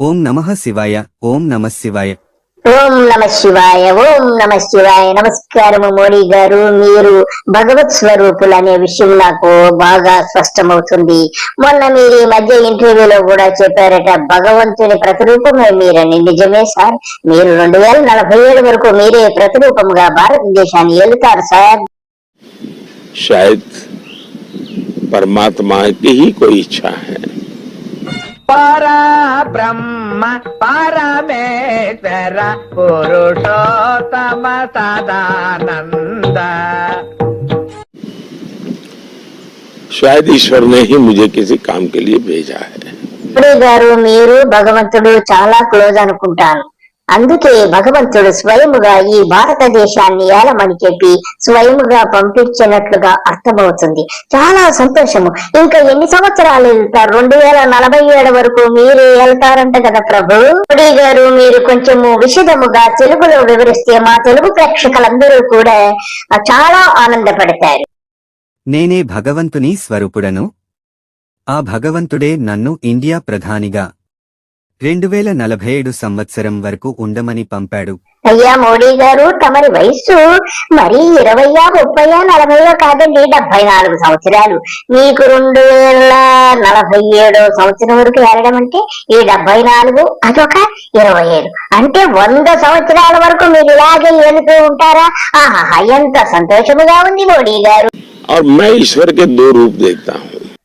ఓం నమ శివాయ ఓం నమ శివాయ. ఓం నమ శివాయ ఓం నమ శివాయ. నమస్కారం మోడీ గారు మీరు భగవత్ స్వరూపులు అనే విషయం నాకు బాగా స్పష్టమవుతుంది. మొన్న మీరు ఈ మధ్య ఇంటర్వ్యూలో కూడా చెప్పారట భగవంతుని ప్రతిరూపమే మీరని. నిజమే సార్ మీరు రెండు వేల నలభై ఏడు వరకు మీరే ప్రతిరూపంగా భారతదేశాన్ని ఏలుతారు సార్. परमात्मा की ही कोई इच्छा है పరా బ్రహ్మ పరమేశ్వర పురుషోత్తమ సదానంద शायद ईश्वर ने ही मुझे किसी काम के लिए भेजा है మోడీ గారు మీరు భగవంతుడు చాలా క్లోజ్ అనుకుంటాను అందుకే భగవంతుడు స్వయముగా ఈ భారతదేశాన్ని ఏలమని చెప్పి స్వయముగా పంపించినట్లుగా అర్థమవుతుంది. చాలా సంతోషము. ఇంకా ఎన్ని సంవత్సరాలు వెళ్తారు? రెండు వేల నలభై ఏడు వరకు మీరే వెళ్తారంట కదా ప్రభు. మోడీ గారు మీరు కొంచెము విషదముగా తెలుగులో వివరిస్తే మా తెలుగు ప్రేక్షకులందరూ కూడా చాలా ఆనందపడతారు. నేనే భగవంతుని స్వరూపుడను. ఆ భగవంతుడే నన్ను ఇండియా ప్రధానిగా రెండు వేల నలభై ఏడు సంవత్సరం వరకు ఉండమని పంపాడు అయ్యా మోడీ గారు తమరి వయస్సు మరి ఇరవయా ముప్పయా నలభైయో కాదండి డెబ్బై నాలుగు సంవత్సరాలు మీకు రెండు వేల నలభై ఏడో సంవత్సరం వరకు వెళ్ళడం అంటే ఈ డెబ్బై నాలుగు అదొక ఇరవై ఏడు అంటే వంద సంవత్సరాల వరకు మీరు ఇలాగే వెళుతూ ఉంటారా ఆహా ఎంత సంతోషముగా ఉంది మోడీ గారు और मैं ईश्वर के दो रूप देखता हूँ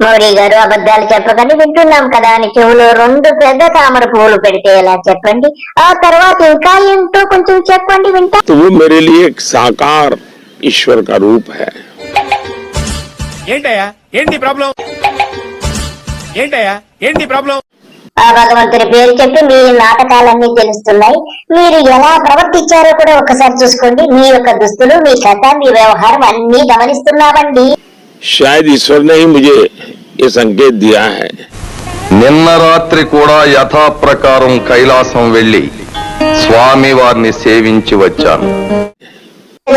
అబద్ధం అంతా అబద్ధం అబద్ధం మోడీ గారు అబద్ధాలు చెప్పకండి వింటున్నాం కదా అని చెవులో రెండు పెద్ద తామర పువ్వులు పెడితే ఎలా చెప్పండి ఆ తర్వాత ఇంకా ఏంటో కొంచెం చెప్పండి వింటా तो वो मेरे लिए एक साकार ईश्वर का रूप है ఏంటయ్యా ఏంటి ప్రాబ్లం ఏంటయ్యా ఏంటి ప్రాబ్లం ఆ భగవంతుని పేరు చెప్పి మీ నాటకాలన్నీ తెలుస్తున్నాయి మీరు ఎలా ప్రవర్తించారో కూడా ఒకసారి చూసుకోండి మీ యొక్క దుస్తులు మీ కథ మీ వ్యవహారం అన్ని గమనిస్తున్నామండి शायद ईश्वर ने ही मुझे ये संकेत दिया है నిన్న రాత్రి కూడా యథాప్రకారం కైలాసం వెళ్లి స్వామివారిని సేవించి వచ్చాను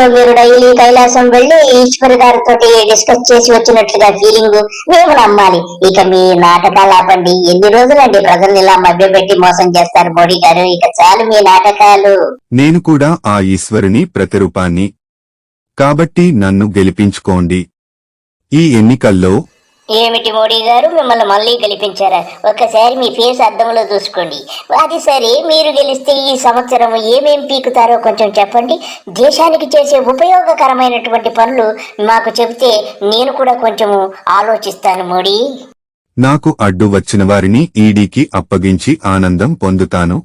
మీరు డైలీ కైలాసం వెళ్ళి ఈశ్వర్ గారితో డిస్కస్ చేసి వచ్చినట్లుగా ఫీలింగ్ మేము నమ్మాలి ఇక మీ నాటకాలు ఆపండి ఎన్ని రోజులండి ప్రజల్ని ఇలా మభ్యపెట్టి మోసం చేస్తారు మోడీ గారు ఇక చాలు మీ నాటకాలు నేను కూడా ఆ ఈశ్వరుని ప్రతిరూపాన్ని కాబట్టి నన్ను గెలిపించుకోండి ఈ ఎన్నికల్లో ఏమిటి మోడీ గారు? మిమ్మల్ని మళ్ళీ గెలిపించారా? ఒక్కసారి మీ ఫేస్ అద్దంలో చూసుకోండి. అది సరే మీరు గెలిస్తే ఈ సంవత్సరం ఏమేం పీకుతారో కొంచెం చెప్పండి. దేశానికి చేసే ఉపయోగకరమైనటువంటి పనులు మాకు చెబితే నేను కూడా కొంచెము ఆలోచిస్తాను మోడీ. నాకు అడ్డు వచ్చిన వారిని ఈడీకి అప్పగించి ఆనందం పొందుతాను.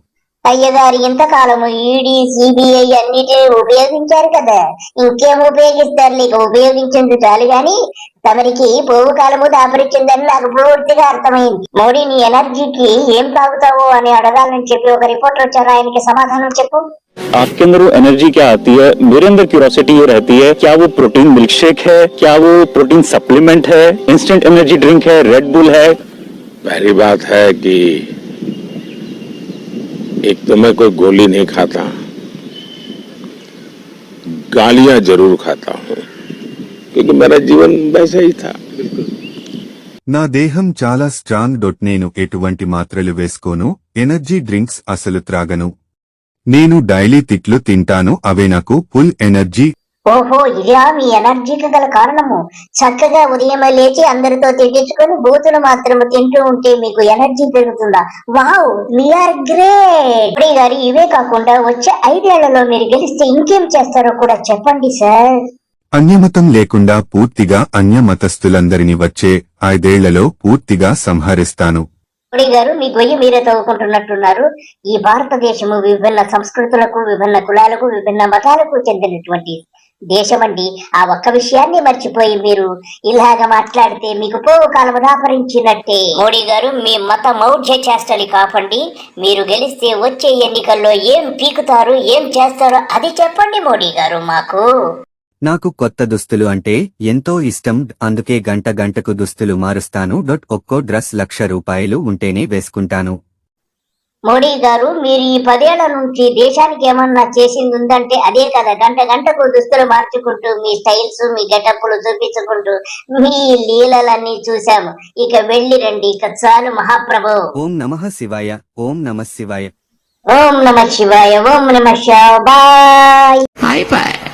అయ్యగారు ఇంతకాలము ఈడీ సిబిఐ అన్నిటిని ఉపయోగించారు కదా ఇంకేం ఉపయోగిస్తారు నీకు ఉపయోగించింది చాలు గాని తమరికి పోవు కాలము దాపరిచ్చిందని నాకు పూర్తిగా అర్థమైంది మోడీ నీ ఎనర్జీకి ఏం తాగుతావో అని అడగాలని చెప్పి ఒక రిపోర్టర్ వచ్చారు ఆయనకి సమాధానం చెప్పు आपके अंदर वो एनर्जी क्या आती है मेरे अंदर क्यूरोसिटी ये रहती है क्या वो प्रोटीन मिल्क शेक है क्या वो प्रोटीन सप्लीमेंट है इंस्टेंट एनर्जी ड्रिंक है रेड बुल है पहली बात है कि एक तो मैं कोई गोली नहीं खाता गालियां जरूर खाता हूँ क्योंकि मेरा जीवन वैसा ही था నా దేహం చాలా స్ట్రాంగ్ డొట్ నేను ఎటువంటి మాత్రలు వేసుకోను ఎనర్జీ డ్రింక్స్ అసలు త్రాగను నేను డైలీ తిట్లు తింటాను అవే నాకు ఫుల్ ఎనర్జీ ఓహో ఇదా మీ ఎనర్జీకి గల కారణము. చక్కగా ఉదయం లేచి అందరితో తిట్టించుకొని బూతులు మాత్రం తింటూ ఉంటే మీకు ఎనర్జీ పెరుగుతుందా? Wow we are great! గారు ఇవే కాకుండా వచ్చే ఐదేళ్ళలో మీరు గెలిస్తే ఇంకేం చేస్తారో కూడా చెప్పండి సార్. అన్యమతం లేకుండా పూర్తిగా అన్య మతస్థులందరినీ వచ్చే ఐదేళ్ళలో పూర్తిగా సంహరిస్తాను. మోడీ గారు మీ గొయ్యి మీరే తవ్వుకుంటున్నట్టున్నారు. ఈ భారతదేశము విభిన్న సంస్కృతులకు విభిన్న కులాలకు విభిన్న మతాలకు చెందినటువంటి దేశమండి ఆ ఒక్క విషయాన్ని మర్చిపోయి మీరు ఇలాగ మాట్లాడితే మీకు పోవు కాలం దాపరించినట్టే మోడీ గారు మీ మత మౌఢ్య చేష్టలి కాపండి. మీరు గెలిస్తే వచ్చే ఎన్నికల్లో ఏం పీకుతారు ఏం చేస్తారో అది చెప్పండి మోడీ గారు మాకు. నాకు కొత్త దుస్తులు అంటే ఎంతో ఇష్టం అందుకే గంట గంటకు దుస్తులు మారుస్తాను. డొట్ ఒక్కో డ్రెస్ లక్ష రూపాయలు ఉంటేనే వేసుకుంటాను. మోడీ గారు మీరు ఈ పదేళ్ళ నుంచి దేశానికి ఏమన్నా చేసింది ఉందంటే అదే కదా. గంట గంటకు దుస్తులు మార్చుకుంటూ మీ స్టైల్స్ మీ గెటప్పులు చూపించుకుంటూ మీ లీలలన్నీ చూశాము. ఇక వెళ్ళి రండి. ఇక చాలు మహాప్రభు. ఓం నమః శివాయ. ఓం నమః శివాయ. ఓం నమ శివాయ. ఓం నమ శివాయ. బాయ్. bye.